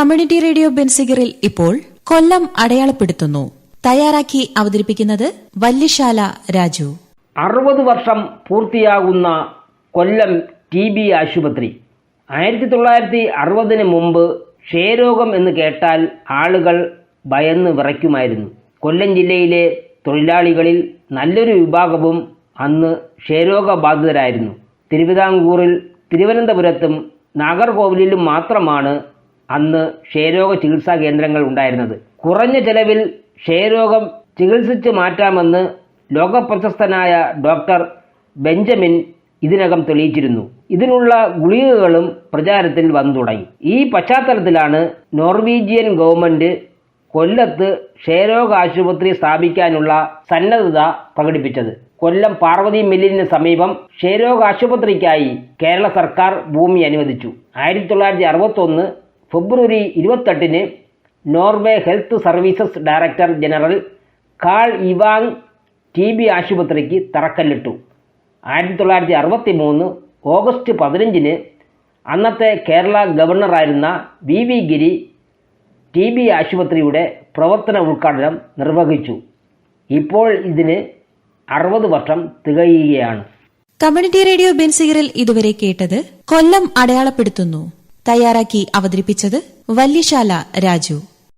Community radio ബെൻസിഗറിൽ ഇപ്പോൾ കൊല്ലം അടയാളപ്പെടുത്തുന്നു. തയ്യാറാക്കി അവതരിപ്പിക്കുന്നത് വല്യശാല രാജു. അറുപത് വർഷം പൂർത്തിയാകുന്ന കൊല്ലം ടി ബി ആശുപത്രി. ആയിരത്തി തൊള്ളായിരത്തി അറുപതിന് മുമ്പ് ക്ഷയരോഗം എന്ന് കേട്ടാൽ ആളുകൾ ഭയന്ന് വിറയ്ക്കുമായിരുന്നു. കൊല്ലം ജില്ലയിലെ തൊഴിലാളികളിൽ നല്ലൊരു വിഭാഗവും അന്ന് ക്ഷയരോഗബാധിതരായിരുന്നു. തിരുവിതാംകൂറിൽ തിരുവനന്തപുരത്തും നാഗർകോവിലിലും മാത്രമാണ് അന്ന് ക്ഷയരോഗ ചികിത്സാ കേന്ദ്രങ്ങൾ ഉണ്ടായിരുന്നത്. കുറഞ്ഞ ചെലവിൽ ക്ഷയരോഗം ചികിത്സിച്ച് മാറ്റാമെന്ന് ലോകപ്രശസ്തനായ ഡോക്ടർ ബെഞ്ചമിൻ ഇതിനകം തെളിയിച്ചിരുന്നു. ഇതിനുള്ള ഗുളികകളും പ്രചാരത്തിൽ വന്നു തുടങ്ങി. ഈ പശ്ചാത്തലത്തിലാണ് നോർവീജിയൻ ഗവൺമെന്റ് കൊല്ലത്ത് ക്ഷയരോഗ ആശുപത്രി സ്ഥാപിക്കാനുള്ള സന്നദ്ധത പ്രകടിപ്പിച്ചത്. കൊല്ലം പാർവതി മില്ലിന് സമീപം ക്ഷയരോഗ ആശുപത്രിക്കായി കേരള സർക്കാർ ഭൂമി അനുവദിച്ചു. ആയിരത്തി തൊള്ളായിരത്തി അറുപത്തൊന്ന് ഫെബ്രുവരി ഇരുപത്തെട്ടിന് Norway health services director general Karl Evang T B ആശുപത്രിക്ക് തറക്കല്ലിട്ടു. ആയിരത്തി തൊള്ളായിരത്തി അറുപത്തി മൂന്ന് ഓഗസ്റ്റ് പതിനഞ്ചിന് അന്നത്തെ Kerala ഗവർണറായിരുന്ന V V Giri T B ആശുപത്രിയുടെ പ്രവർത്തന ഉദ്ഘാടനം നിർവഹിച്ചു. ഇപ്പോൾ ഇതിന് അറുപത് വർഷം തികയുകയാണ്. കമ്മ്യൂണിറ്റി റേഡിയോ ബെൻസിഗറിൽ ഇതുവരെ കേട്ടത് കൊല്ലം അടയാളപ്പെടുത്തുന്നു. തയ്യാറാക്കി അവതരിപ്പിച്ചത് വല്യശാല രാജു